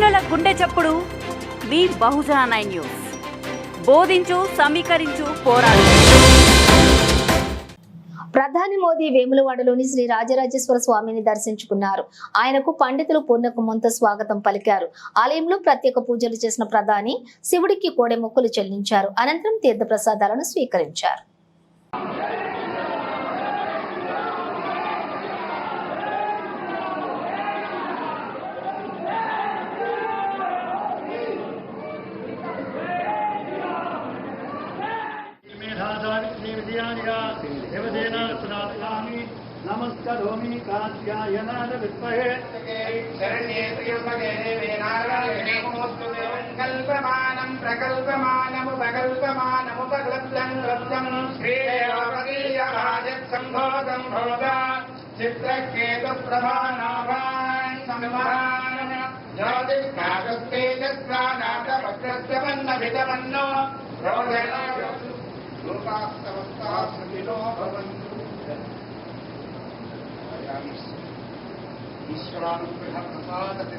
గుండె చప్పుడు మీ బహుజన nine news. బోధించు సమీకరించు పోరాడు. ప్రధాని మోదీ వేములవాడలోని శ్రీ రాజరాజేశ్వర స్వామిని దర్శించుకున్నారు. ఆయనకు పండితులు పూర్ణకుమంత స్వాగతం పలికారు. ఆలయంలో ప్రత్యేక పూజలు చేసిన ప్రధాని శివుడికి కోడె మొక్కులు చెల్లించారు. అనంతరం తీర్థ ప్రసాదాలను స్వీకరించారు. లక్ష్మీ విజయానిగా దేవదేన స్నామి నమస్కరోమి కాంత్యాయ నాద విద్మహే శరణ్యే త్రియంబకే దేవే లబ్ధం శ్రీదేవీయరాజత్సంభోగం భోగ చిత్రకేతుప్రభానాభాన్ సంభాన జ్యోతిష్కాగస్తేజస్వానాథ వక్రస్య మన్నభితమన్నో రోదన రూపాస్త الحديث يسرع في الحق صادة